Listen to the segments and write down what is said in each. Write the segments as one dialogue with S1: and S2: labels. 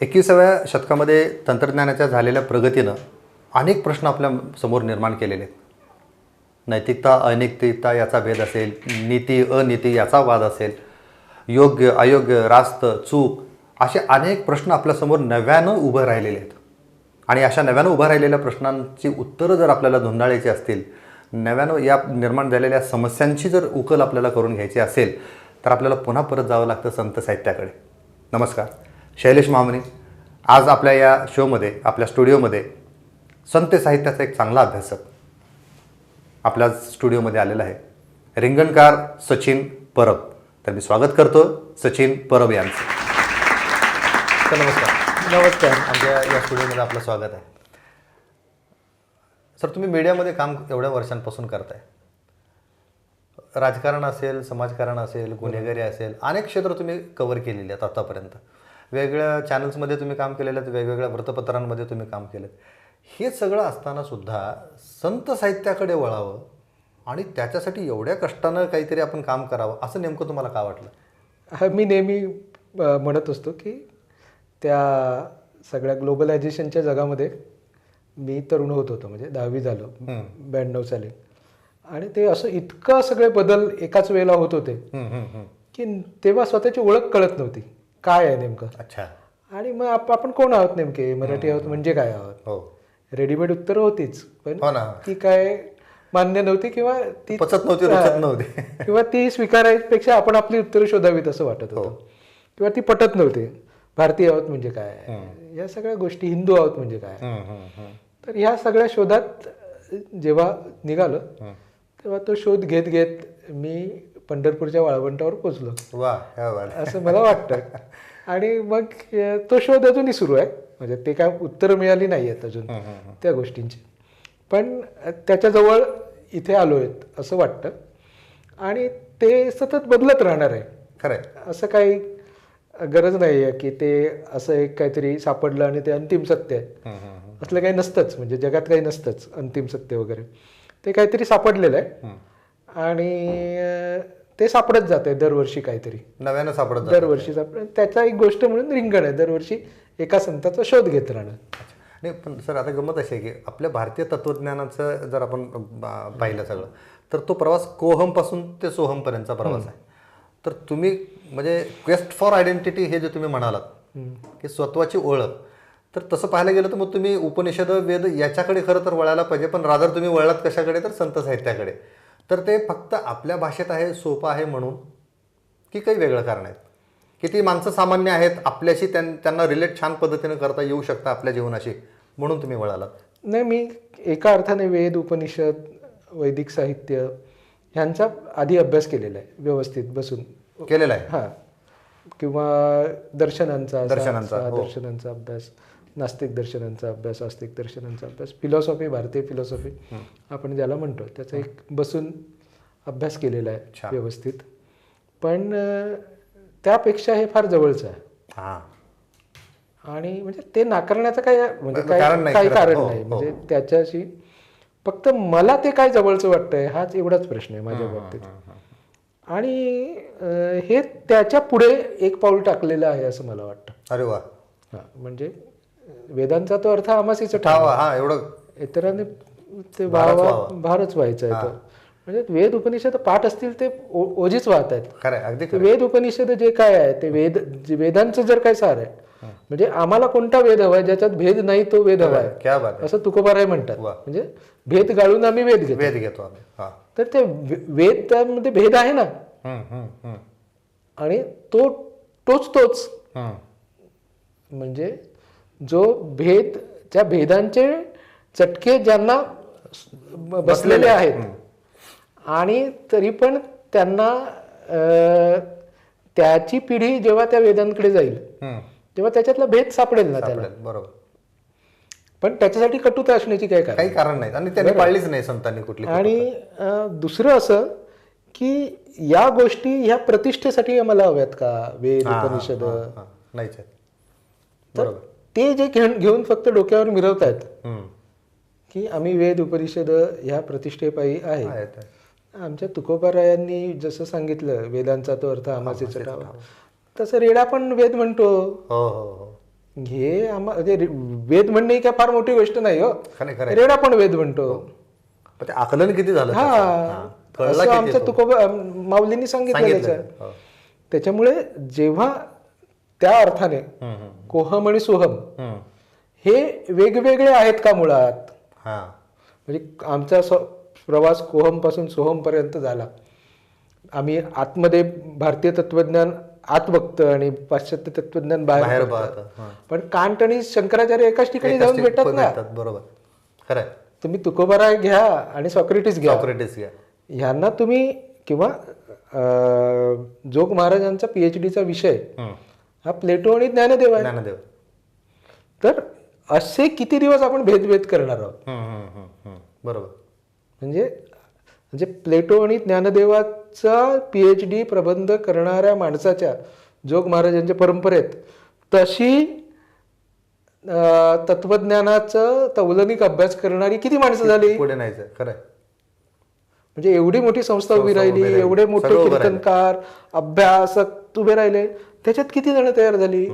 S1: एकविसाव्या शतकामध्ये तंत्रज्ञानाच्या झालेल्या प्रगतीनं अनेक प्रश्न आपल्यासमोर निर्माण केलेले आहेत. नैतिकता अनैतिकता याचा भेद असेल नीती अनिती याचा वाद असेल योग्य अयोग्य रास्त चूक असे अनेक प्रश्न आपल्यासमोर नव्यानं उभं राहिलेले आहेत. आणि अशा नव्यानं उभं राहिलेल्या प्रश्नांची उत्तरं जर आपल्याला धुंडाळायची असतील नव्यानं या निर्माण झालेल्या समस्यांची जर उकल आपल्याला करून घ्यायची असेल तर आपल्याला पुन्हा परत जावं लागतं संत साहित्याकडे. नमस्कार. शैलेश महामनी आज आपल्या या शोमध्ये आपल्या स्टुडिओमध्ये संत साहित्याचा एक चांगला अभ्यासक आपल्या स्टुडिओमध्ये आलेला आहे. रिंगणकार सचिन परब. तर मी स्वागत करतो सचिन परब यांचं. सर नमस्कार.
S2: नमस्कार.
S1: आमच्या या स्टुडिओमध्ये आपलं स्वागत आहे. सर तुम्ही मीडियामध्ये काम एवढ्या वर्षांपासून करताय. राजकारण असेल समाजकारण असेल गुन्हेगारी असेल अनेक क्षेत्र तुम्ही कव्हर केलेली आहेत आतापर्यंत. वेगवेगळ्या चॅनल्समध्ये तुम्ही काम केलेलं आहेत वेगवेगळ्या वृत्तपत्रांमध्ये तुम्ही काम केलं हे सगळं असताना सुद्धा संत साहित्याकडे वळावं आणि त्याच्यासाठी एवढ्या कष्टानं काहीतरी आपण काम करावं असं नेमकं तुम्हाला का वाटलं?
S2: हा मी नेहमी म्हणत असतो की त्या सगळ्या ग्लोबलायझेशनच्या जगामध्ये मी तरुण होत होतो म्हणजे दहावी झालो ब्याण्णव साली. आणि ते असं इतकं सगळे बदल एकाच वेळेला होत होते. की तेव्हा स्वतःची ओळख कळत नव्हती. काय आहे नेमकं?
S1: अच्छा.
S2: आणि मग आप- आपण कोण आहोत नेमके? मराठी आहोत म्हणजे काय आहोत?
S1: हो.
S2: रेडीमेड उत्तरं होतीच पण
S1: हो ना.
S2: ती काय मान्य नव्हती किंवा ती
S1: पचत नव्हती रुचत नव्हती.
S2: किंवा ती स्वीकारायपेक्षा आपण आपली उत्तरं शोधावीत असं वाटत होतं. किंवा ती पटत नव्हती. भारतीय आहोत म्हणजे काय? या सगळ्या गोष्टी हिंदू आहोत म्हणजे काय. तर ह्या सगळ्या शोधात जेव्हा निघालो तेव्हा तो शोध घेत घेत मी पंढरपूरच्या वाळवंटावर पोचलो. असं मला वाटतं. आणि मग तो शोध अजूनही सुरू आहे. म्हणजे ते काय उत्तरं मिळाली नाही आहेत अजून त्या गोष्टींची. पण त्याच्याजवळ इथे आलो आहेत असं वाटतं. आणि ते सतत बदलत राहणार आहे.
S1: खरंय.
S2: असं काही गरज नाही आहे की ते असं एक काहीतरी सापडलं आणि ते अंतिम सत्य आहे. असलं काही नसतंच. म्हणजे जगात काही नसतंच अंतिम सत्य वगैरे. ते काहीतरी सापडलेलं आहे. आणि ते सापडत जात आहे दरवर्षी काहीतरी.
S1: नव्यानं सापडत.
S2: दरवर्षी सापड त्याचा एक गोष्ट म्हणून रिंगण आहे. दरवर्षी एका संताचा शोध घेत राहणं.
S1: नाही पण सर आता गमत अशी आहे की आपल्या भारतीय तत्वज्ञानाचं जर आपण पाहिलं सगळं तर तो प्रवास कोहमपासून ते सोहमपर्यंतचा प्रवास आहे. तर तुम्ही म्हणजे क्वेस्ट फॉर आयडेंटिटी हे जे तुम्ही म्हणालात की स्वत्वाची ओळख तर तसं पाहायला गेलं तर मग तुम्ही उपनिषद वेद याच्याकडे खरं तर वळायला पाहिजे पण रादर तुम्ही वळलात कशाकडे? तर संत साहित्याकडे. तर ते फक्त आपल्या भाषेत आहे सोपं आहे म्हणून की काही वेगळं कारण आहेत. की ती माणसं सामान्य आहेत आपल्याशी त्यां त्यांना रिलेट छान पद्धतीनं करता येऊ शकतं आपल्या जीवनाशी म्हणून तुम्ही वळालात.
S2: नाही मी एका अर्थाने वेद उपनिषद वैदिक साहित्य ह्यांचा आधी अभ्यास केलेला आहे व्यवस्थित बसून.
S1: केलेलं आहे?
S2: हा. किंवा दर्शनांचा
S1: दर्शनांचा, हो.
S2: दर्शनांचा अभ्यास. नास्तिक दर्शनांचा अभ्यास आस्तिक दर्शनांचा अभ्यास. फिलॉसॉफी भारतीय फिलॉसॉफी आपण ज्याला म्हणतो त्याचा एक बसून अभ्यास केलेला आहे. व्यवस्थित. पण त्यापेक्षा हे फार जवळचं आहे.
S1: हां.
S2: आणि म्हणजे ते नाकारण्याचं काही म्हणजे
S1: कारण
S2: काही. कारण
S1: हो,
S2: नाही.
S1: हो.
S2: म्हणजे त्याच्याशी फक्त मला ते काय जवळचं वाटतंय हाच एवढाच प्रश्न आहे माझ्या बाबतीत. आणि हे त्याच्या पुढे एक पाऊल टाकलेलं आहे असं मला वाटतं.
S1: अरे वा.
S2: हा म्हणजे वेदांचा तो अर्थ आमासीचं
S1: ठावा हा एवढं.
S2: इतरांनी ते
S1: व्हावा.
S2: भारच व्हायचं आहे तो. म्हणजे वेद उपनिषद पाठ असतील ते ओझीच वाहत आहेत. वेद उपनिषद जे काय आहे ते वेद वेदांचं जर काय सार आहे म्हणजे आम्हाला कोणता वेद हवाय ज्याच्यात भेद नाही तो वेद हवा आहे.
S1: क्या बात आहे.
S2: असं तुकोबाराय म्हणतात. म्हणजे भेद गाळून आम्ही वेद घेतो.
S1: वेद घेतो हा.
S2: तर ते वेद त्यामध्ये भेद आहे ना? आणि तो तोच तोच. म्हणजे जो भेद त्या भेदांचे चटके ज्यांना बसलेले आहेत. आणि तरी पण त्यांना त्याची पिढी जेव्हा त्या वेदांकडे जाईल. तेव्हा त्याच्यातला भेद सापडेल ना त्याला.
S1: बरोबर.
S2: पण त्याच्यासाठी कटुता असण्याची काय
S1: काही कारण नाही आणि त्यांनी पाळलीच नाही संतांनी कुठली
S2: आणि दुसरं असं की या गोष्टी ह्या प्रतिष्ठेसाठी आम्हाला हव्यात का? वेद उपनिषद?
S1: हा, आहेत.
S2: तर ते जे घेऊन घेऊन फक्त डोक्यावर मिरवतायत
S1: हम्म.
S2: की आम्ही वेद उपनिषद ह्या प्रतिष्ठेपायी आहे. आमच्या तुकोबारायांनी जसं सांगितलं वेदांचा तो अर्थ आमाचे चटावा तसं रेडा पण वेद म्हणतो.
S1: हो हो हो.
S2: हे आम्हा म्हणजे वेद म्हणणे ही काय फार मोठी गोष्ट नाही हो. रेडा पण वेद म्हणतो.
S1: आकलन किती झालं?
S2: हा. असं आमच्या? तुकोबा माऊलींनी सांगितलं
S1: सांगितलं
S2: त्याचं. त्याच्यामुळे जेव्हा त्या अर्थाने कोहम आणि सोहम. हे. वेगवेगळे आहेत का मुळात?
S1: हा.
S2: म्हणजे आमचा प्रवास कोहमपासून सोहमपर्यंत झाला. आम्ही आतमध्ये भारतीय तत्वज्ञान आत बघतो आणि पाश्चात्य तत्वज्ञान बाहेर. पण कांट आणि शंकराचार्य एकाच ठिकाणी जाऊन
S1: ठिकाणी
S2: ना?
S1: बरोबर. खरंय
S2: तुम्ही तुकोबाराय घ्या आणि सॉक्रेटिस घ्या.
S1: सॉक्रेटिस घ्या.
S2: ह्यांना तुम्ही किंवा जोग महाराजांचा पीएच डीचा विषय. हा प्लेटो आणि ज्ञानदेव आहे
S1: ज्ञानदेव.
S2: तर असे किती दिवस आपण भेदभेद करणार आहोत.
S1: बरोबर.
S2: म्हणजे म्हणजे प्लेटो आणि ज्ञानदेवाचा पीएच डी प्रबंध करणाऱ्या माणसाच्या जोग महाराजांच्या परंपरेत तशी तत्वज्ञानाचं तौलनिक अभ्यास करणारी किती माणसं झाली?
S1: पुढे नाहीच खरंय
S2: म्हणजे एवढी मोठी संस्था उभी राहिली. एवढे मोठे कीर्तनकार अभ्यासक उभे राहिले. त्याच्यात किती जण तयार झाली?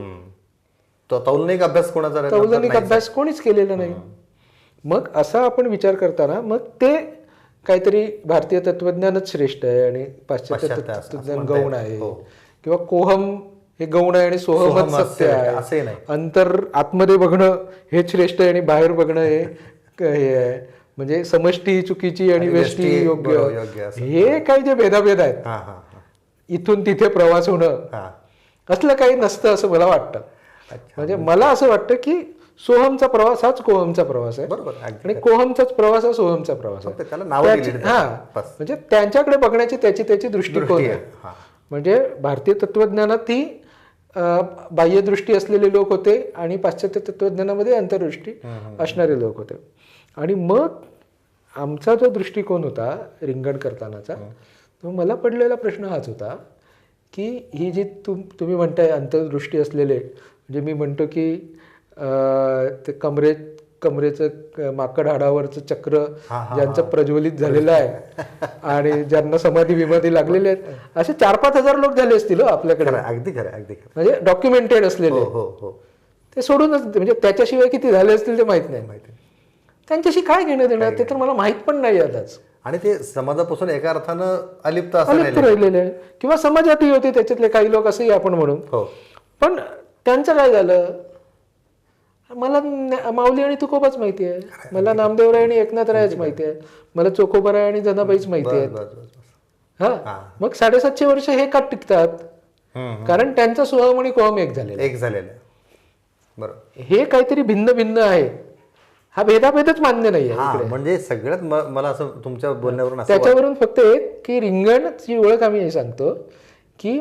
S1: तौलनिक अभ्यास कोणाचा?
S2: तौलनिक अभ्यास? कोणीच केलेला नाही. मग असा आपण विचार करताना मग ते काहीतरी भारतीय तत्वज्ञानच श्रेष्ठ आहे आणि पाश्चात्य
S1: असं-
S2: तत्वज्ञान
S1: असं
S2: गौण. आहे.
S1: हो.
S2: किंवा कोहम हे गौण आहे आणि सोहमच
S1: सोहम
S2: सत्य
S1: आहे, असंही नाही.
S2: अंतर आतमध्ये बघणं हे श्रेष्ठ आहे आणि बाहेर बघणं हे हे आहे. म्हणजे समष्टी चुकीची आणि
S1: बरोबर योग्य असं.
S2: हे काही जे भेदाभेद आहेत. इथून तिथे प्रवास होणं. असलं काही नसतं असं मला वाटतं. म्हणजे मला असं वाटतं की सोहमचा प्रवास हाच कोहमचा प्रवास आहे.
S1: बरोबर
S2: आणि कोहमचाच प्रवास हा सोहमचा प्रवास आहे.
S1: त्याला नावं.
S2: हा. म्हणजे त्यांच्याकडे बघण्याची त्याची त्याची दृष्टिकोन
S1: दृष्टी
S2: आहे. म्हणजे भारतीय तत्वज्ञानात ही बाह्यदृष्टी असलेले लोक होते आणि पाश्चात्य तत्वज्ञानामध्ये अंतर्दृष्टी असणारे लोक होते. आणि मग आमचा जो दृष्टिकोन होता रिंगण करतानाचा तो मला पडलेला प्रश्न हाच होता की ही जी तुम तुम्ही म्हणताय अंतर्दृष्टी असलेले म्हणजे मी म्हणतो की ते कमरे कमरेचं माकड हाडावरचं चक्र ज्यांचं प्रज्वलित झालेलं आहे. आणि ज्यांना समाधी विमाधी लागलेले आहेत. असे चार पाच हजार लोक झाले असतील हो आपल्याकडे.
S1: अगदी खरं अगदी खरं.
S2: म्हणजे डॉक्युमेंटेड असलेले.
S1: हो हो हो.
S2: ते सोडूनच म्हणजे त्याच्याशिवाय किती झाले असतील ते माहीत नाही.
S1: माहिती
S2: त्यांच्याशी काय घेणं देणं ते तर मला माहीत पण नाही आताच.
S1: आणि ते समाजापासून एका अर्थानं अलिप्त
S2: अलिप्त
S1: राहिले
S2: राहिलेले आहे. किंवा समाजातही होते त्याच्यातले काही लोक असंही आपण म्हणू
S1: हो.
S2: पण त्यांचं काय झालं? मला न- माऊली आणि तुकोबाच माहिती आहे. मला नामदेवराय आणि एकनाथ रायच माहिती आहे. मला चोकोबाराय आणि जनाबाईच माहिती आहे
S1: बस बस बस
S2: हा?
S1: हा.
S2: मग साडेसातशे वर्ष हे का टिकतात?
S1: हम्म,
S2: कारण त्यांचा सोहम आणि कोहम एक झालेला
S1: एक झालेलं आहे. बरोबर
S2: हे काहीतरी भिन्न भिन्न आहे. हा भेदाभेदच मान्य नाही आहे
S1: म्हणजे सगळ्यात मला असं तुमच्या बोलण्यावरून
S2: त्याच्यावरून फक्त एक की रिंगणची ओळख आम्ही हे सांगतो की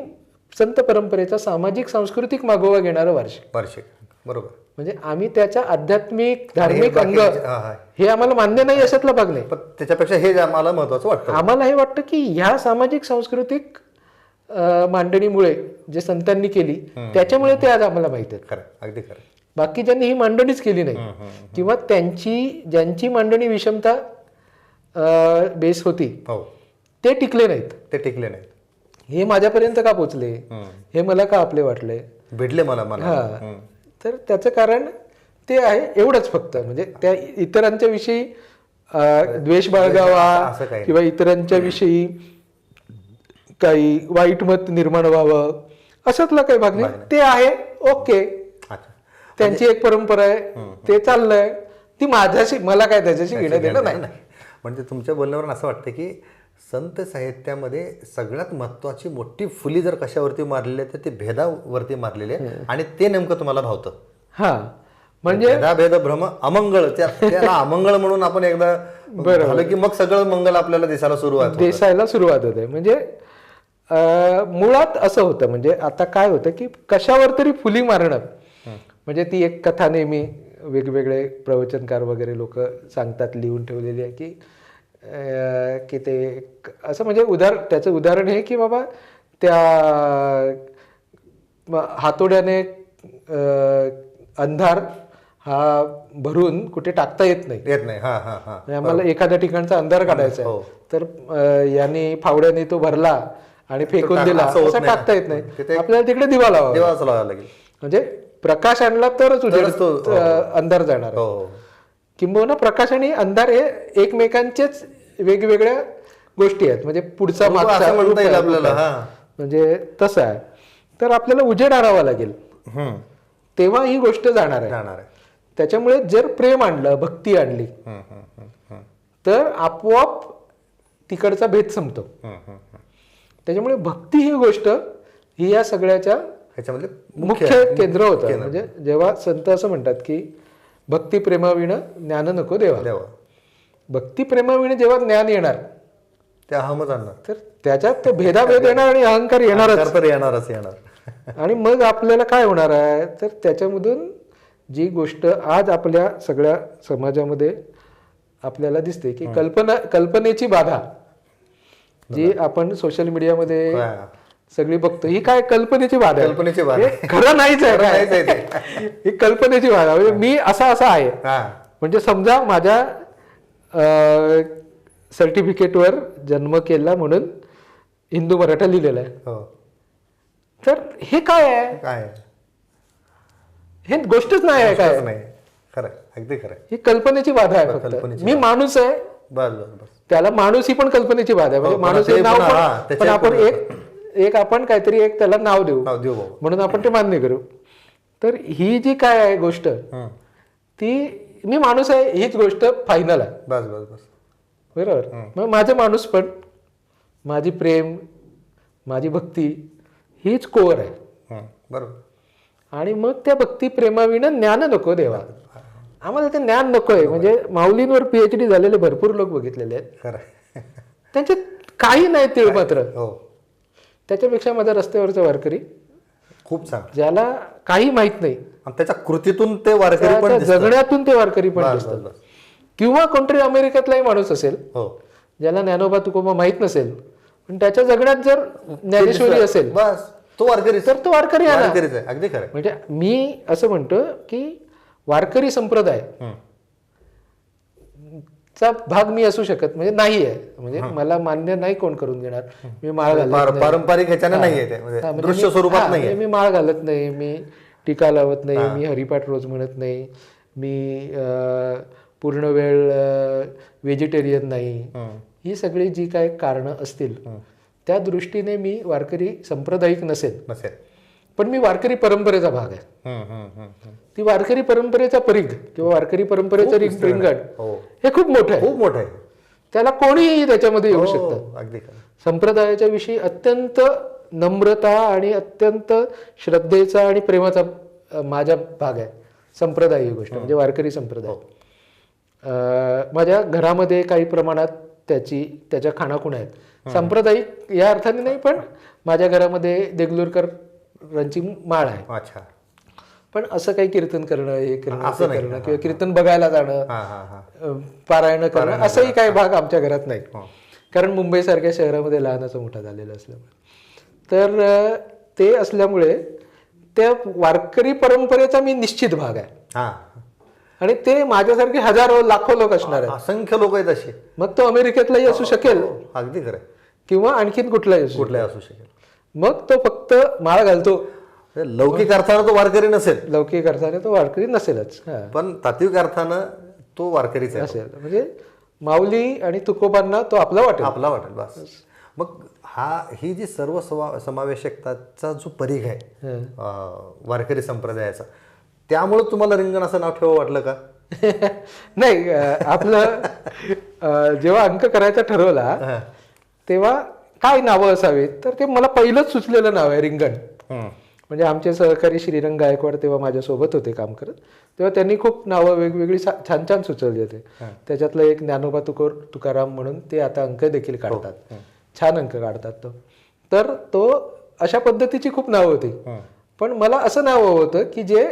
S2: संत परंपरेचा सामाजिक सांस्कृतिक मागोवा घेणारं वार्षिक.
S1: वार्षिक बरोबर.
S2: म्हणजे आम्ही त्याच्या आध्यात्मिक धार्मिक अंग
S1: हा,
S2: आम्हाला मान्य नाही अशातला भाग नाही.
S1: पण त्याच्यापेक्षा हे जे मला महत्वाचं वाटतं.
S2: आम्हाला हे वाटतं की ह्या सामाजिक सांस्कृतिक मांडणीमुळे जे संतांनी केली त्याच्यामुळे ते आज आम्हाला माहीत आहेत.
S1: खरं अगदी खरं.
S2: बाकीच्यांनी ही मांडणीच केली नाही. किंवा त्यांची ज्यांची मांडणी विषमता बेस होती
S1: हो.
S2: ते टिकले नाहीत.
S1: ते टिकले नाहीत.
S2: हे माझ्यापर्यंत का पोचले. हे. मला का आपले वाटले?
S1: भिडले मला मला.
S2: हा. तर त्याचं कारण ते आहे एवढंच फक्त. म्हणजे त्या इतरांच्या विषयी द्वेष बाळगावा किंवा इतरांच्या विषयी काही वाईट मत निर्माण व्हावं अशातला काही भाग नाही. ते आहे ओके. त्यांची एक परंपरा आहे. ते चाललंय. ती माझ्याशी मला काय त्याच्याशी घेणं देणं नाही
S1: म्हणजे तुमच्या बोलण्यावरून असं वाटतं की संत साहित्यामध्ये सगळ्यात महत्वाची मोठी फुली जर कशावरती मारलेली आहे तर ते भेदावरती मारलेली आहे आणि ते नेमकं तुम्हाला भावतं.
S2: हा. म्हणजे
S1: भेदा भेद भ्रम अमंगळ त्या त्याला अमंगळ म्हणून आपण एकदा झालं की मग सगळं मंगल आपल्याला दिसायला सुरुवात होते.
S2: दिसायला सुरुवात होते. म्हणजे मुळात असं होतं. म्हणजे आता काय होतं की कशावर तरी फुली मारणं म्हणजे ती एक कथा नेहमी वेगवेगळे प्रवचनकार वगैरे लोक सांगतात लिहून ठेवलेली आहे की की ते असं म्हणजे उदाहरण त्याचं उदाहरण हे की बाबा त्या हातोड्याने अंधार हा भरून कुठे टाकता येत नाही.
S1: येत नाही. हा हा हा.
S2: म्हणजे आम्हाला एखाद्या ठिकाणचा अंधार काढायचा आहे.
S1: हो.
S2: तर यांनी फावड्याने तो भरला आणि फेकून दिला.
S1: असं.
S2: टाकता येत नाही. आपल्याला तिकडे दिवा लावा
S1: देवाच लावायला लागेल.
S2: म्हणजे प्रकाश आणला तरच उजेड
S1: हो.
S2: अं, अंधार जाणार.
S1: हो
S2: किंबहुना प्रकाश आणि अंधार हे एकमेकांचेच वेगवेगळ्या गोष्टी आहेत म्हणजे पुढचा
S1: हो,
S2: मागचा
S1: आपल्याला. हा.
S2: म्हणजे तसं आहे तर आपल्याला उजेड आणावा लागेल. तेव्हा ही गोष्ट जाणार आहे त्याच्यामुळे जर प्रेम आणलं भक्ती आणली तर आपोआप तिकडचा भेद संपतो. त्याच्यामुळे भक्ती ही गोष्ट ही या सगळ्याच्या
S1: ह्याच्यामधले
S2: मुख्य केंद्र होतं. म्हणजे जेव्हा संत असं म्हणतात की भक्ती प्रेमाविणं ज्ञान नको देवा.
S1: देवा.
S2: भक्ती प्रेमाविणे जेव्हा ज्ञान येणार
S1: ते अहमच आणणार.
S2: तर त्याच्यात ते भेदाभेद येणार आणि अहंकार येणारच.
S1: तर येणारच येणार.
S2: आणि मग आपल्याला काय होणार आहे? तर त्याच्यामधून जी गोष्ट आज आपल्या सगळ्या समाजामध्ये आपल्याला दिसते की कल्पना कल्पनेची बाधा जी आपण सोशल मीडियामध्ये. सगळी बघतो. ही काय कल्पनेची बाधा आहे.
S1: कल्पनेची बाधा
S2: हे खरं नाहीच आहे ही कल्पनेची बाधा म्हणजे मी असा असा आहे. म्हणजे समजा माझ्या सर्टिफिकेटवर जन्म केला म्हणून हिंदू मराठा लिहिलेला आहे.
S1: हो.
S2: तर हे काय आहे?
S1: काय?
S2: हे गोष्टच नाही आहे काय?
S1: नाही. खरं अगदी खरं.
S2: ही कल्पनेची बाधा आहे फक्त. मी माणूस आहे.
S1: बस बस बस
S2: त्याला माणूस ही पण कल्पनेची बाधा आहे. म्हणजे
S1: हो,
S2: माणूस
S1: पण
S2: आपण एक एक आपण काहीतरी एक त्याला नाव देऊ.
S1: नाव देऊ बाबा.
S2: म्हणून आपण ते मान्य करू. तर ही जी काय आहे गोष्ट. ती मी माणूस आहे हीच गोष्ट फायनल आहे.
S1: बस बस बस.
S2: बरोबर? मग माझं माणूस पण माझी प्रेम माझी भक्ती हीच कोर आहे.
S1: बरोबर.
S2: आणि मग त्या भक्ती प्रेमाविणं ज्ञान नको देवा. आम्हाला ते ज्ञान नको आहे म्हणजे माऊलींवर पीएचडी झालेले भरपूर लोक बघितलेले आहेत.
S1: खरं
S2: त्यांचे काही नाही तिळ मात्र.
S1: हो.
S2: त्याच्यापेक्षा माझा रस्त्यावरचा वारकरी.
S1: खूप छान.
S2: ज्याला काही माहीत नाही.
S1: आणि त्याच्या कृतीतून ते वारकरी पण.
S2: जगण्यातून ते वारकरी पण दिसतात. किंवा कोणतरी अमेरिकेतलाही माणूस असेल
S1: हो.
S2: ज्याला ज्ञानोबा तुकोबा माहीत नसेल पण त्याच्या जगण्यात जर ज्ञानेश्वरी असेल
S1: बस तो वारकरी
S2: तर तो वारकरी
S1: अगदी खरं
S2: म्हणजे मी असं म्हणतो की वारकरी संप्रदाय. चा भाग मी असू शकत म्हणजे नाही आहे म्हणजे मला मान्य नाही कोण करून देणार. मी माळ घालत
S1: पार- पारंपरिक ह्याच्याने नाही म्हणजे
S2: म्हणजे
S1: दृश्य
S2: मी-
S1: स्वरूपात नाही
S2: म्हणजे मी माळ घालत नाही मी टीका लावत नाही मी हरिपाठ रोज म्हणत नाही मी पूर्ण वेळ व्हेजिटेरियन नाही. ही. सगळी जी काय कारणं असतील त्या दृष्टीने मी वारकरी सांप्रदायिक नसेल.
S1: नसेल.
S2: पण मी वारकरी परंपरेचा भाग आहे. ती वारकरी परंपरेचा परिघ किंवा वारकरी परंपरेचं रिंग रिंगण
S1: हो.
S2: हे खूप मोठं आहे.
S1: खूप मोठं आहे.
S2: त्याला कोणीही त्याच्यामध्ये येऊ शकतं.
S1: हो, अगदी खरं.
S2: संप्रदायाच्या विषयी अत्यंत नम्रता आणि अत्यंत श्रद्धेचा आणि प्रेमाचा माझा भाग आहे. संप्रदाय ही गोष्ट म्हणजे वारकरी संप्रदाय. माझ्या घरामध्ये काही प्रमाणात त्याची त्याच्या खाणाखुणा आहेत. सांप्रदायिक या अर्थाने नाही पण माझ्या घरामध्ये देगलूरकरांची माळ आहे.
S1: अच्छा.
S2: पण असं काही कीर्तन करणं हे करणं
S1: असं.
S2: करणं किंवा कीर्तन बघायला जाणं
S1: हा हा हा.
S2: पारायण करणं असंही काही भाग आमच्या घरात नाही.
S1: हो.
S2: कारण मुंबईसारख्या शहरामध्ये लहानाचा मोठा झालेला असल्यामुळे. तर ते असल्यामुळे त्या वारकरी परंपरेचा मी निश्चित भाग आहे.
S1: हा.
S2: आणि ते माझ्यासारखे हजारो लाखो लोक असणार आहेत.
S1: असंख्य लोक आहेत असे.
S2: मग तो अमेरिकेतलाही असू शकेल.
S1: अगदी खरं.
S2: किंवा आणखीन कुठलाही असू
S1: कुठलाही असू शकेल.
S2: मग तो फक्त माळ घालतो.
S1: लौकिक अर्थानं तो वारकरी नसेल.
S2: लौकिक अर्थाने तो वारकरी नसेलच. हा.
S1: पण तात्विक अर्थानं तो वारकरीच
S2: असेल म्हणजे माऊली आणि तुकोबांना तो आपला वाटेल.
S1: आपला वाटेल बस. मग हा ही जी सर्व समा समावेशकताचा जो परिघ आहे वारकरी संप्रदायाचा त्यामुळे तुम्हाला रिंगण असं नाव ठेवा वाटलं का?
S2: नाही आपलं जेव्हा अंक करायचा ठरवला तेव्हा काय नावं असावीत? तर ते मला पहिलंच सुचलेलं नाव आहे रिंगण. म्हणजे आमचे सहकारी श्रीरंग गायकवाड तेव्हा माझ्यासोबत होते काम करत तेव्हा त्यांनी खूप नावं वेगवेगळी छान छान सुचवली होते. त्याच्यातलं एक ज्ञानोबा तुकोर तुकाराम म्हणून ते आता अंक देखील काढतात. छान अंक काढतात तो. तर तो अशा पद्धतीची खूप नावं होती. पण मला असं नाव होतं की जे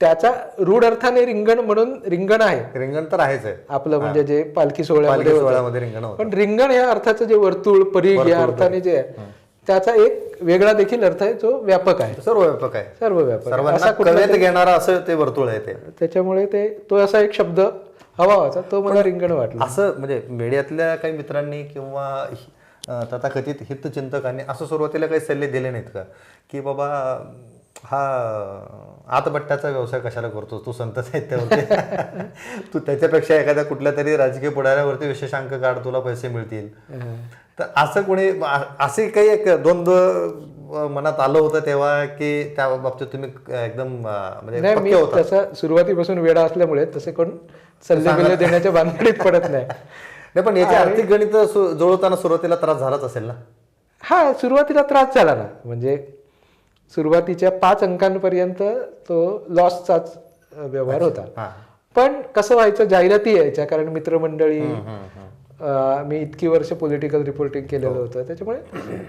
S2: त्याचा रूढ अर्थाने रिंगण म्हणून रिंगण आहे.
S1: रिंगण तर आहेच आहे.
S2: आपलं म्हणजे जे पालखी सोहळ्यामध्ये
S1: रिंगण
S2: पण रिंगण या अर्थाचं जे वर्तुळ परिघ या अर्थाने जे आहे त्याचा एक वेगळा देखील अर्थ आहे जो व्यापक आहे.
S1: सर्व व्यापक आहे.
S2: सर्व व्यापक असा कुठला
S1: घेणारा असं ते वर्तुळ आहे ते.
S2: त्याच्यामुळे ते तो असा एक शब्द हवा होता तो मला रिंगण वाटला.
S1: असं म्हणजे मीडियातल्या काही मित्रांनी किंवा अं, तथाकथित हितचिंतकांनी असं सुरुवातीला काही सल्ले दिले नाहीत का? की बाबा हा आतबट्ट्याचा व्यवसाय कशाला करतो तू संत साहित्यावरती. तू त्याच्यापेक्षा एखाद्या कुठल्या तरी राजकीय पुढाऱ्यावरती विशेषांक काढ तुला पैसे मिळतील. तर असं कोणी असे काही एक दोन मनात आलं होतं तेव्हा की त्या बाबतीत तुम्ही एकदम म्हणजे
S2: मी तसं सुरुवातीपासून वेळा असल्यामुळे तसे कोण सल्ले बिल्ले देण्याच्या भानगडीत पडत नाही.
S1: नाही पण याची आर्थिक गणित जुळवताना सुरुवातीला त्रास झालाच असेल ना?
S2: हा सुरुवातीला त्रास झाला ना. म्हणजे सुरुवातीच्या पाच अंकांपर्यंत तो लॉसचाच व्यवहार होता. पण कसं व्हायचं जाहिराती यायच्या कारण मित्रमंडळी मी इतकी वर्ष पॉलिटिकल रिपोर्टिंग केलेलं होतं. त्याच्यामुळे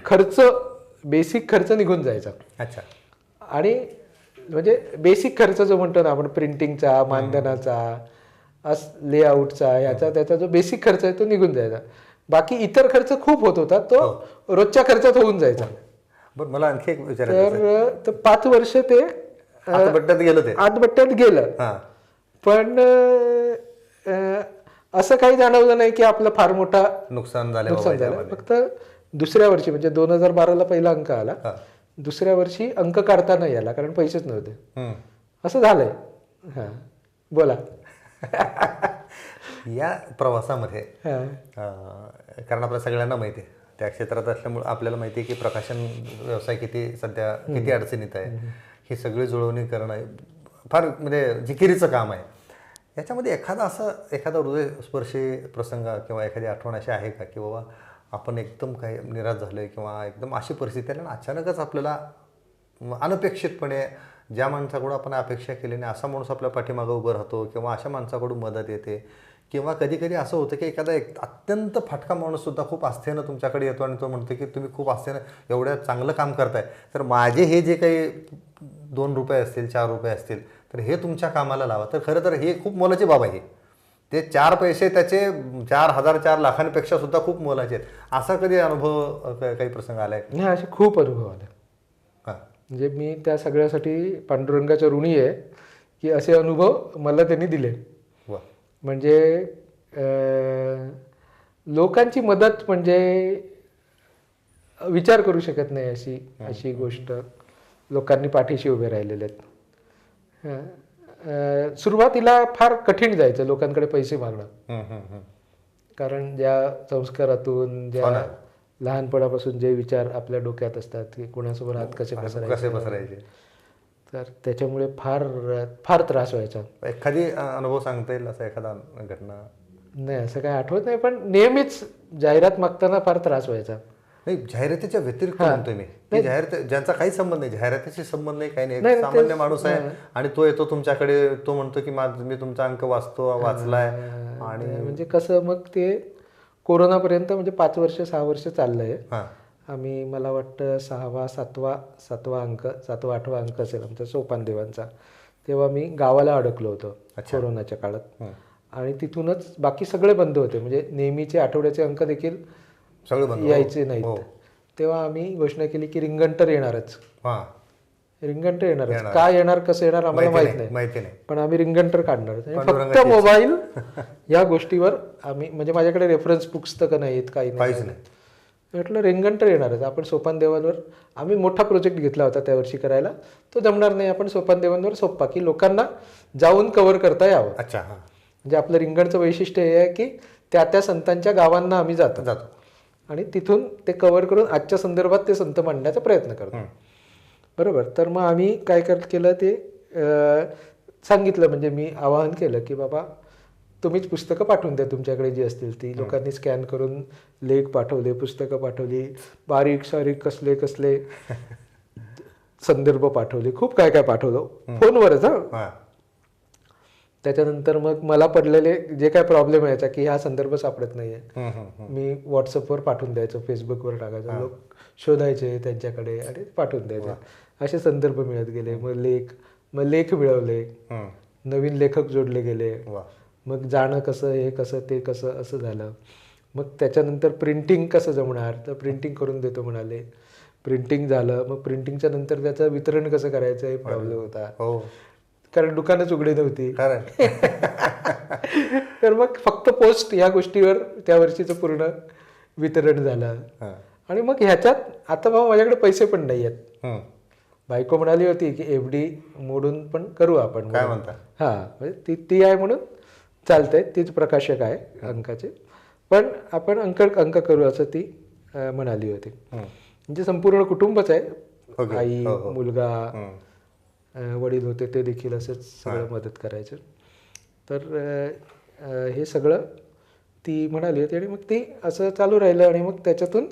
S2: खर्च बेसिक खर्च निघून जायचा.
S1: अच्छा.
S2: आणि म्हणजे बेसिक खर्च जो म्हणतो ना आपण प्रिंटिंगचा मानधनाचा अस लेआउटचा याचा त्याचा जो बेसिक खर्च आहे तो निघून जायचा. बाकी इतर खर्च खूप होत होता तो रोजच्या खर्चात होऊन जायचा.
S1: बरं मला आणखी एक
S2: तर पाच वर्ष ते
S1: आतबट्ट्यात गेलं ते.
S2: आतबट्ट्यात गेलं.
S1: हा.
S2: पण असं काही जाणवलं नाही की आपला फार मोठा
S1: नुकसान झालं
S2: नुकसान झालं फक्त दुसऱ्या वर्षी म्हणजे दोन हजार बाराला पहिला अंक आला. दुसऱ्या वर्षी अंक काढता नाही आला कारण पैसेच नव्हते. असं झालंय. हा. बोला.
S1: या प्रवासामध्ये
S2: हा.
S1: कारण आपल्या सगळ्यांना माहिती आहे. त्या क्षेत्रात असल्यामुळे आपल्याला माहिती आहे की प्रकाशन व्यवसाय किती सध्या किती अडचणीत आहे. ही सगळी जुळवणी करणं फार म्हणजे जिकिरीचं काम आहे. याच्यामध्ये एखादा असं एखादा हृदयस्पर्शी प्रसंग किंवा एखादी आठवण अशी आहे का? की बाबा आपण एकदम काही निराश झालोय किंवा एकदम अशी परिस्थिती आली आणि अचानकच आपल्याला अनपेक्षितपणे ज्या माणसाकडून आपण अपेक्षा केली नाही असा माणूस आपल्या पाठीमागं उभं राहतो किंवा अशा माणसाकडून मदत येते. किंवा कधी कधी असं होतं की एखादा एक अत्यंत फाटका माणूससुद्धा खूप आस्थेनं तुमच्याकडे येतो आणि तो म्हणतो की तुम्ही खूप आस्थेनं एवढ्या चांगलं काम करताय. तर माझे हे जे काही दोन रुपये असतील चार रुपये असतील तर हे तुमच्या कामाला लावा. तर खरं तर हे खूप मोलाची बाब आहे. ते चार पैसे त्याचे चार हजार चार लाखांपेक्षा सुद्धा खूप मोलाचे आहेत. असा कधी अनुभव काही प्रसंग आलाय?
S2: नाही असे खूप अनुभव आले.
S1: का
S2: म्हणजे मी त्या सगळ्यासाठी पांडुरंगाच्या ऋणी आहे की असे अनुभव मला त्यांनी दिले. म्हणजे लोकांची मदत म्हणजे विचार करू शकत नाही अशी अशी गोष्ट लोकांनी पाठीशी उभे राहिलेले आहेत. सुरुवातीला फार कठीण जायचं लोकांकडे पैसे मागणं. कारण ज्या संस्कारातून
S1: हो
S2: ज्या
S1: ना.
S2: लहानपणापासून जे विचार आपल्या डोक्यात असतात की कोणासोबत हात कसे
S1: कसे
S2: पसरायचे तर त्याच्यामुळे फार फार त्रास व्हायचा.
S1: एखादी अनुभव सांगता येईल असा एखादा घटना?
S2: नाही असं काही आठवत नाही पण नेहमीच जाहिरात मागताना फार त्रास व्हायचा.
S1: नाही जाहिरातीच्या व्यतिरिक्त म्हणतोय मी. की जाहिरात ज्यांचा काही संबंध नाही जाहिरातीशी संबंध नाही काही नाही. सामान्य माणूस आहे आणि तो येतो तुमच्याकडे तो म्हणतो की मी तुमचा अंक वाचतो वाचलाय. आणि
S2: म्हणजे कसं मग ते कोरोनापर्यंत म्हणजे पाच वर्ष सहा वर्ष चाललंय.
S1: हा.
S2: आम्ही मला वाटतं सहावा सातवा सातवा अंक सातवा आठवा अंक असेल आमचा सोपान देवांचा. तेव्हा मी गावाला अडकलो होतो कोरोनाच्या काळात. आणि तिथूनच बाकी सगळे बंद होते. म्हणजे नेहमीचे आठवड्याचे अंक देखील
S1: सगळं बंद.
S2: यायचे
S1: हो.
S2: नाहीत तेव्हा आम्ही घोषणा केली की रिंगणतर येणारच.
S1: हा.
S2: रिंगणतर येणारच. काय येणार कसं येणार आम्हाला माहीत नाही.
S1: माहिती नाही.
S2: पण आम्ही रिंगणतर काढणार. फक्त मोबाईल या गोष्टीवर आम्ही म्हणजे माझ्याकडे रेफरन्स पुस्तकं नाहीत काही नाही. म्हटलं रिंगणतर येणारच. आपण सोपान देवांवर आम्ही मोठा प्रोजेक्ट घेतला होता त्या वर्षी करायला. तो जमणार नाही. आपण सोपान देवांवर सोपा की लोकांना जाऊन कव्हर करता यावं.
S1: अच्छा हा.
S2: म्हणजे आपलं रिंगणचं वैशिष्ट्य हे आहे की त्या त्या संतांच्या गावांना आम्ही जातो.
S1: जातो.
S2: आणि तिथून ते कव्हर करून आजच्या संदर्भात ते संत मांडण्याचा प्रयत्न करतो. बरोबर. तर मग आम्ही काय कर केलं ते सांगितलं. म्हणजे मी आवाहन केलं की बाबा तुम्हीच पुस्तकं पाठवून द्या. तुमच्याकडे जी असतील ती. लोकांनी स्कॅन करून लेख पाठवले पुस्तकं पाठवली. बारीक सारीक कसले कसले संदर्भ पाठवले. खूप काय काय पाठवलं फोनवरच हा. त्याच्यानंतर मग मला पडलेले जे काय प्रॉब्लेम यायचा की हा संदर्भ सापडत
S1: हम्म, हम्म.
S2: मी व्हॉट्सअपवर पाठवून द्यायचो फेसबुकवर टाकायचो लोक शोधायचे त्यांच्याकडे आणि पाठवून द्यायचे. असे संदर्भ मिळत गेले. मग लेख मग लेख मिळवले. नवीन लेखक जोडले गेले.
S1: वा.
S2: मग जाणं कसं हे कसं ते कसं असं झालं. मग त्याच्यानंतर प्रिंटिंग कसं जमणार? तर प्रिंटिंग करून देतो म्हणाले. प्रिंटिंग झालं. मग प्रिंटिंगच्या नंतर त्याचं वितरण कसं करायचं हे प्रॉब्लेम होता.
S1: हो.
S2: कारण दुकानच उघडी नव्हती. तर मग फक्त पोस्ट या गोष्टीवर त्या वर्षीचं पूर्ण वितरण झालं. आणि मग ह्याच्यात आता बाबा माझ्याकडे पैसे पण नाही आहेत. बायको म्हणाली होती की एफ डी मोडून पण करू आपण
S1: काय म्हणता?
S2: हां म्हणजे ती ती आहे म्हणून चालतंय. तीच प्रकाशक आहे अंकाचे. पण आपण अंक अंक करू असं ती म्हणाली होती. म्हणजे संपूर्ण कुटुंबच आहे. आई
S1: हो, हो.
S2: मुलगा वडील होते ते देखील असंच सगळं मदत करायचं. तर हे सगळं ती म्हणाली होती आणि मग ती असं चालू राहिलं आणि मग त्याच्यातून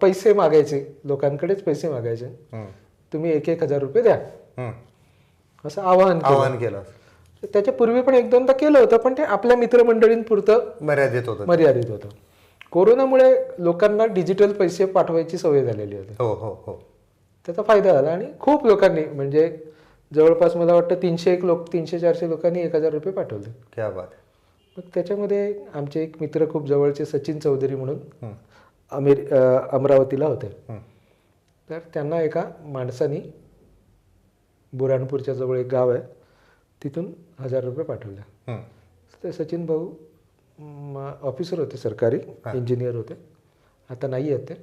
S2: पैसे मागायचे. लोकांकडेच पैसे मागायचे. तुम्ही एक एक हजार रुपये द्या. असं आवाहन केलं.
S1: आवाहन केलं.
S2: त्याच्या पूर्वी पण एक दोनदा केलं होतं पण ते आपल्या मित्रमंडळींपुरतं
S1: मर्यादित होतं
S2: मर्यादित होतं. कोरोनामुळे लोकांना डिजिटल पैसे पाठवायची सवय झालेली होती.
S1: हो हो हो.
S2: त्याचा फायदा झाला आणि खूप लोकांनी म्हणजे जवळपास मला वाटतं तीनशे एक लोक तीनशे चारशे लोकांनी एक हजार रुपये पाठवले
S1: क्या बात.
S2: मग त्याच्यामध्ये आमचे एक मित्र खूप जवळचे सचिन चौधरी म्हणून. अमेरि अमरावतीला होते. तर त्यांना एका माणसानी बुराणपूरच्या जवळ एक गाव आहे तिथून हजार रुपये पाठवले
S1: हं.
S2: ते सचिन भाऊ ऑफिसर होते सरकारी इंजिनियर होते आता नाही आहेत ते.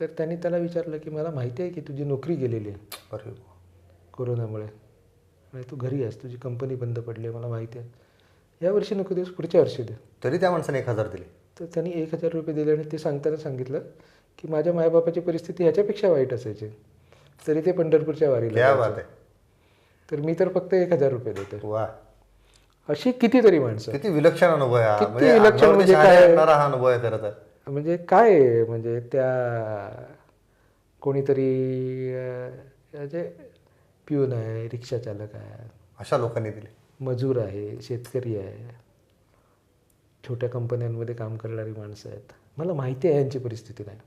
S2: तर त्यांनी त्याला विचारलं की मला माहिती आहे की तुझी नोकरी गेलेली आहे.
S1: अरे
S2: कोरोनामुळे. आणि तू घरी आहेस तुझी कंपनी बंद पडली आहे मला माहिती आहे. या वर्षी नको देऊस पुढच्या वर्षी दे.
S1: तरी त्या माणसाने एक हजार दिले.
S2: तर त्यांनी एक हजार रुपये दिले आणि ते सांगताना सांगितलं की माझ्या मायबापाची परिस्थिती ह्याच्यापेक्षा वाईट असायची. तरी ते पंढरपूरच्या वारीला
S1: आहे.
S2: तर मी तर फक्त एक हजार रुपये देतो
S1: वा.
S2: अशी कितीतरी माणसं.
S1: किती विलक्षण अनुभव आहे हा. म्हणजे
S2: विलक्षण म्हणजे काय?
S1: हा अनुभव आहे खरं तर.
S2: म्हणजे काय म्हणजे त्या कोणीतरी जे पिऊन आहे रिक्षा चालक आहे.
S1: अशा लोकांनी दिले.
S2: मजूर आहे शेतकरी आहे. छोट्या कंपन्यांमध्ये काम करणारी माणसं आहेत. मला माहिती आहे यांची परिस्थिती नाही.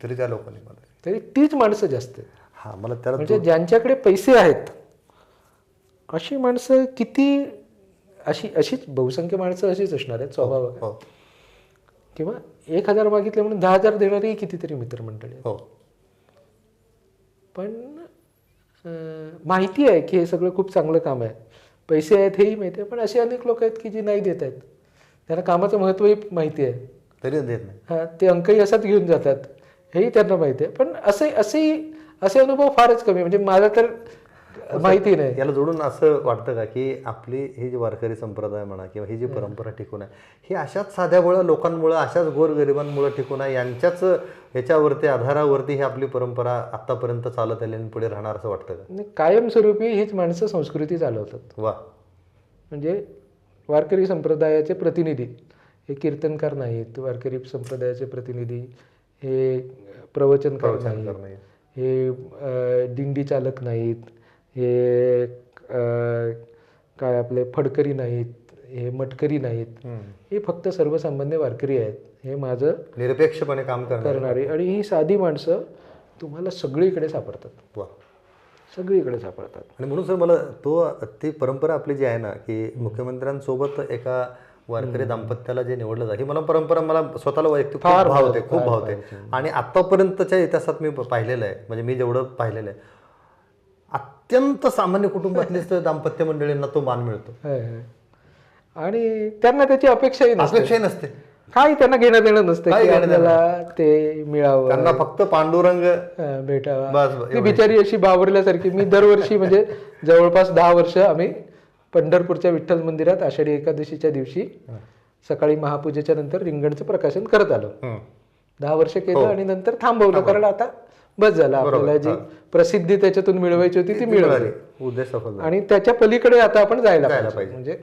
S1: तरी त्या लोकांनी मला.
S2: तरी तीच माणसं जास्त आहेत.
S1: हा मला त्याला
S2: म्हणजे ज्यांच्याकडे पैसे आहेत अशी माणसं किती अशी अशीच बहुसंख्य माणसं अशीच असणार आहेत स्वभाव
S1: हो.
S2: किंवा एक हजार मागितले म्हणून दहा हजार देणारी कितीतरी मित्रमंडळी
S1: हो.
S2: पण माहिती आहे की हे सगळं खूप चांगलं काम आहे. पैसे आहेत हेही माहिती आहे पण असे अनेक लोक आहेत की जी नाही देत आहेत. त्यांना कामाचं महत्त्वही माहिती आहे.
S1: तरी देत नाही.
S2: हा ते अंकही असाच घेऊन जातात. हेही त्यांना माहिती आहे. पण असे असेही असे अनुभव फारच कमी म्हणजे मला तर माहिती नाही.
S1: याला जोडून असं वाटतं का की आपली ही जी वारकरी संप्रदाय म्हणा किंवा ही जी परंपरा टिकून आहे ही अशाच साध्यामुळं लोकांमुळं अशाच गोरगरिबांमुळं टिकून आहे यांच्याच ह्याच्यावरती आधारावरती ही आपली परंपरा आत्तापर्यंत चालत आली आणि पुढे राहणार असं वाटतं का?
S2: कायमस्वरूपी हीच माणसं संस्कृती चालवतात.
S1: वा.
S2: म्हणजे वारकरी संप्रदायाचे प्रतिनिधी हे कीर्तनकार नाहीत वारकरी संप्रदायाचे प्रतिनिधी हे प्रवचनकार नाहीत
S1: नाही.
S2: हे दिंडी चालक नाहीत हे काय आपले फडकरी नाहीत हे मटकरी नाहीत. हे फक्त सर्वसामान्य वारकरी आहेत. हे माझं
S1: निरपेक्षपणे काम करणार.
S2: आणि ही साधी माणसं तुम्हाला सगळीकडे सापडतात.
S1: वा.
S2: सगळीकडे सापडतात.
S1: आणि म्हणून सर मला तो ती परंपरा आपली जी आहे ना की मुख्यमंत्र्यांसोबत एका वारकरी दाम्पत्याला जे निवडलं जातं ही मला परंपरा मला स्वतःला वैयक्तिक
S2: फार
S1: भावते खूप भावते आणि आतापर्यंतच्या इतिहासात मी पाहिलेलं आहे म्हणजे मी जेवढं पाहिलेलं आहे अत्यंत सामान्य कुटुंबातलीच दाम्पत्य मंडळींना तो मान मिळतो.
S2: आणि त्यांना त्याची अपेक्षाही
S1: अपेक्षाही नसते.
S2: काही त्यांना घेणं देणं नसतं ते मिळावं.
S1: त्यांना फक्त पांडुरंग
S2: भेटावा. ती बिचारी अशी बावरल्यासारखी मी दरवर्षी म्हणजे जवळपास दहा वर्ष आम्ही पंढरपूरच्या विठ्ठल मंदिरात आषाढी एकादशीच्या दिवशी सकाळी महापूजेच्या नंतर रिंगणचं प्रकाशन करत आलो.
S1: हं.
S2: दहा वर्ष केलं आणि नंतर थांबवलं. कारण आता बस झालं आपल्याला. जी प्रसिद्धी त्याच्यातून मिळवायची होती ती मिळवली
S1: सफल.
S2: आणि त्याच्या पलीकडे आता आपण जायला पाहिजे. म्हणजे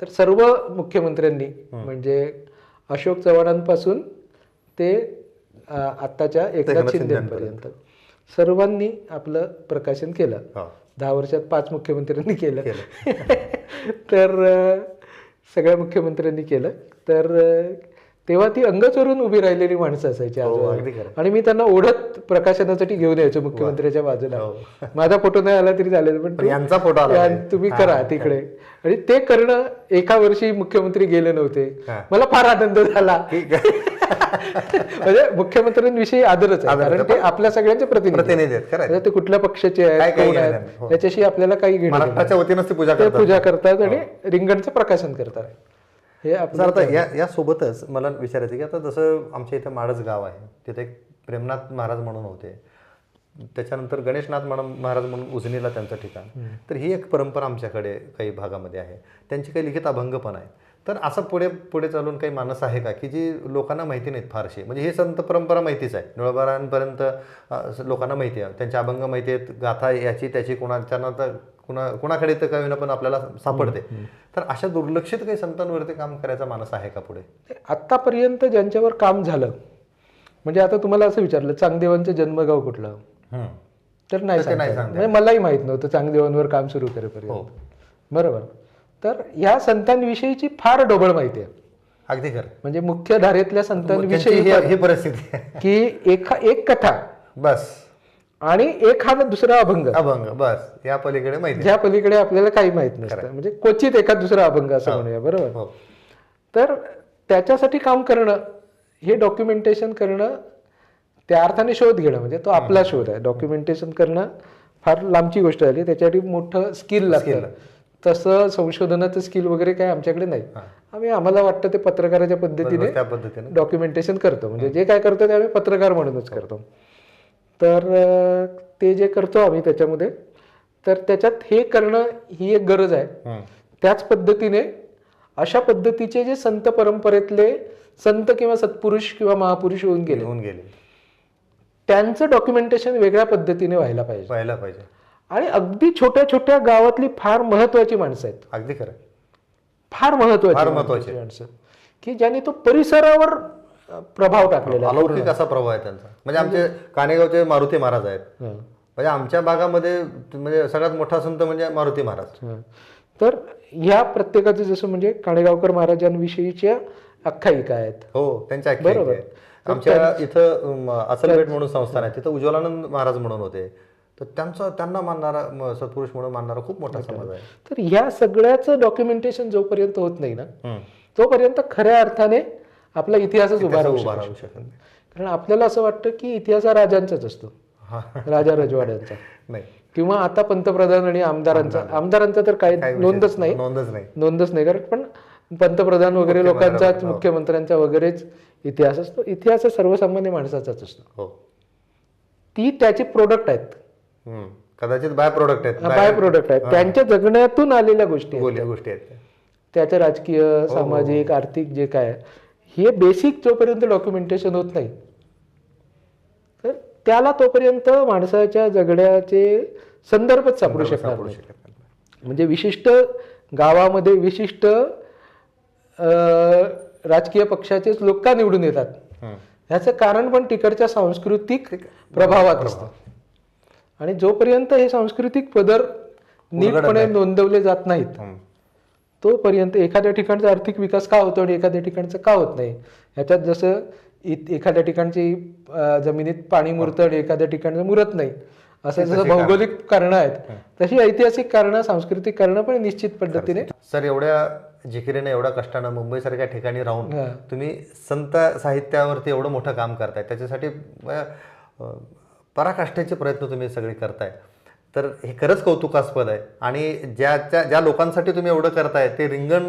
S2: तर सर्व मुख्यमंत्र्यांनी म्हणजे अशोक चव्हाणांपासून ते आत्ताच्या एकनाथ शिंदेपर्यंत सर्वांनी आपलं प्रकाशन केलं. दहा वर्षात पाच मुख्यमंत्र्यांनी केलं. तर सगळ्या मुख्यमंत्र्यांनी केलं. तर तेव्हा ती अंग चोरून उभी राहिलेली माणसं असायची
S1: हो.
S2: आणि मी त्यांना ओढत प्रकाशनासाठी घेऊन यायचो मुख्यमंत्र्याच्या बाजूला.
S1: हो.
S2: माझा फोटो नाही आला तरी चालेल पण
S1: यांचा फोटो आला.
S2: तुम्ही करा तिकडे. आणि ते करणं एका वर्षी मुख्यमंत्री गेले नव्हते. मला फार आनंद झाला. म्हणजे मुख्यमंत्र्यांविषयी आदरच आहे कारण ते आपल्या सगळ्यांचे प्रतिनिधी आहेत. ते कुठल्या पक्षाचे आहेत
S1: देणं, हो.
S2: त्याच्याशी आपल्याला काही घेणं देणं
S1: महाराष्ट्राच्या वतीनंच ती पूजा
S2: ते
S1: करतात.
S2: पूजा करतात आणि रिंगणचं प्रकाशन करतात. हे
S1: आता या यासोबतच मला विचारायचं की आता जसं आमच्या इथं माडच गाव आहे तिथे एक प्रेमनाथ महाराज म्हणून होते. त्याच्यानंतर गणेशनाथ म्हणून महाराज म्हणून उजनीला त्यांचं ठिकाण. तर ही एक परंपरा आमच्याकडे काही भागामध्ये आहे. त्यांची काही लिखित अभंग पण आहे तर असं पुढे पुढे चालून काही माणस आहे का? की जी लोकांना माहिती नाहीत फारशी. म्हणजे ही संत परंपरा माहितीच आहे. निळबारांपर्यंत लोकांना माहिती आहे. त्यांचे अभंग माहिती आहेत. गाथा याची त्याची कोणाच्या तर कुणा कुणाकडे तर काही पण आपल्याला सापडते. तर अशा दुर्लक्षित काही संतांवरती काम करायचा मानस आहे का पुढे?
S2: आत्तापर्यंत ज्यांच्यावर काम झालं म्हणजे आता तुम्हाला असं विचारलं चांगदेवांचं जन्मगाव कुठलं. तर नाही. म्हणजे मलाही माहीत नव्हतं चांगदेवांवर काम सुरू
S1: हो.
S2: करेपर्यंत बरोबर. तर ह्या संतांविषयीची फार डोबळ माहिती आहे.
S1: अगदी खरं.
S2: म्हणजे मुख्य धारेतल्या संतांविषयी
S1: ही ही परिस्थिती
S2: की एका एक कथा
S1: बस.
S2: आणि एक हा दुसरा अभंग.
S1: अभंग बस. या पलीकडे माहिती
S2: ज्या पलीकडे आपल्याला काही माहीत नसतं. म्हणजे क्वचित एखाद दुसरा अभंग असं म्हणूया बरोबर?
S1: हो.
S2: तर त्याच्यासाठी काम करणं हे डॉक्युमेंटेशन करणं त्या अर्थाने शोध घेणं म्हणजे तो आपला शोध आहे. डॉक्युमेंटेशन करणं फार लांबची गोष्ट झाली. त्याच्यासाठी मोठं स्किल लागतं. तसं संशोधनाचं स्किल वगैरे काही आमच्याकडे नाही. आम्ही आम्हाला वाटतं ते पत्रकाराच्या पद्धतीने डॉक्युमेंटेशन करतो. म्हणजे जे काय करतो ते आम्ही पत्रकार म्हणूनच करतो. तर ते जे करतो आम्ही त्याच्यामध्ये तर त्याच्यात हे करणं ही एक गरज आहे. त्याच पद्धतीने अशा पद्धतीचे जे संत परंपरेतले संत किंवा सत्पुरुष किंवा महापुरुष होऊन गेले
S1: होऊन गेले.
S2: त्यांचं डॉक्युमेंटेशन वेगळ्या पद्धतीने व्हायला पाहिजे.
S1: पाहायला पाहिजे.
S2: आणि अगदी छोट्या छोट्या गावातली फार महत्वाची माणसं आहेत.
S1: अगदी खरं
S2: फार महत्वाची
S1: फार महत्त्वाची.
S2: माणसं की ज्यांनी तो परिसरावर प्रभाव टाकलेला.
S1: अलौकिक असा प्रभाव आहे त्यांचा म्हणजे आमचे कानेगावचे मारुती महाराज आहेत. म्हणजे आमच्या भागामध्ये म्हणजे सगळ्यात मोठा संत म्हणजे मारुती महाराज.
S2: तर ह्या प्रत्येकाचं जसं म्हणजे काणेगावकर महाराजांविषयीच्या आख्यायिका आहेत
S1: हो त्यांच्या
S2: बरोबर.
S1: आमच्या इथं अचलपेठ म्हणून संस्थान आहे तिथं उज्ज्वलानंद महाराज म्हणून होते तर त्यांचा त्यांना मानणारा सत्पुरुष म्हणून मानणारा खूप मोठा समाज आहे
S2: तर ह्या सगळ्याचं डॉक्युमेंटेशन जोपर्यंत होत नाही ना. तोपर्यंत खऱ्या अर्थाने आपला इतिहासच उभा राहू
S1: उभा
S2: शकतो
S1: राहू शकत नाही.
S2: कारण आपल्याला असं वाटतं की इतिहास हा राजांचाच असतो.
S1: हा.
S2: राजा रजवाड्यांचा.
S1: नाही.
S2: किंवा आता पंतप्रधान आणि आमदारांचा. आमदारांचा तर काही नोंदच नाही.
S1: नोंदच नाही.
S2: नोंदच नाही. कारण पण पंतप्रधान वगैरे लोकांचाच मुख्यमंत्र्यांचा वगैरेच इतिहास असतो. इतिहास हा सर्वसामान्य माणसाचाच असतो.
S1: हो.
S2: ती त्याची प्रोडक्ट आहेत.
S1: कदाचित बाय प्रोडक्ट आहेत.
S2: बाय प्रोडक्ट आहेत. त्यांच्या जगण्यातून आलेल्या गोष्टी
S1: गोष्टी आहेत त्या.
S2: त्याचं राजकीय सामाजिक आर्थिक जे काय हे बेसिक जोपर्यंत डॉक्युमेंटेशन होत नाही तर त्याला तोपर्यंत माणसाच्या जगण्याचे संदर्भच सापडू शकणार. म्हणजे विशिष्ट गावामध्ये विशिष्ट राजकीय पक्षाचेच लोक का निवडून येतात. ह्याचं कारण पण तिकडच्या सांस्कृतिक प्रभावात असतं आणि जोपर्यंत हे सांस्कृतिक पदर नीटपणे नोंदवले जात नाहीत. तोपर्यंत एखाद्या ठिकाणचा आर्थिक विकास का होतो आणि एखाद्या ठिकाणचा का होत नाही? ह्याच्यात जसं इत- एखाद्या ठिकाणची जमिनीत पाणी मुरतं आणि एखाद्या ठिकाणचं मुरत नाही. असं जसं भौगोलिक कारणं आहेत तशी ऐतिहासिक कारणं सांस्कृतिक कारणं पण निश्चित पद्धतीने
S1: सर एवढ्या जिकिरीने एवढ्या कष्टानं मुंबईसारख्या ठिकाणी राहून. तुम्ही संत साहित्यावरती एवढं मोठं काम करताय. त्याच्यासाठी पराकाष्ठेचे प्रयत्न तुम्ही सगळे करताय. तर हे खरंच कौतुकास्पद आहे. आणि ज्याच्या ज्या लोकांसाठी तुम्ही एवढं करताय ते रिंगण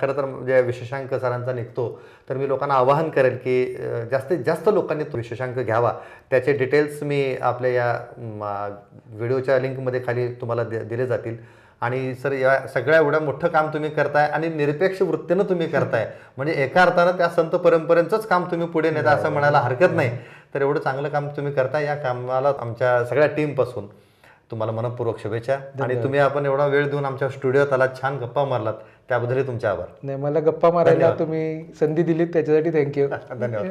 S1: खरं तर म्हणजे विशेषांक सरांचा निघतो. तर मी लोकांना आवाहन करेल की जास्तीत जास्त लोकांनी तो विशेषांक घ्यावा. त्याचे डिटेल्स मी आपल्या या व्हिडिओच्या लिंकमध्ये खाली तुम्हाला दे दिले जातील. आणि सर या सगळ्या एवढं मोठं काम तुम्ही करताय आणि निरपेक्ष वृत्तीनं तुम्ही करताय. म्हणजे एका अर्थानं त्या संत परंपरेचंच काम तुम्ही पुढे नेता असं म्हणायला हरकत नाही. तर एवढं चांगलं काम तुम्ही करताय या कामाला आमच्या सगळ्या टीमपासून तुम्हाला मनपूर्वक शुभेच्छा. आणि तुम्ही आपण एवढा वेळ देऊन आमच्या स्टुडिओत आलात छान गप्पा मारलात. त्याबद्दलही तुमचे आभार.
S2: नाही मला गप्पा मारायला तुम्ही संधी दिलीत त्याच्यासाठी थँक्यू
S1: धन्यवाद.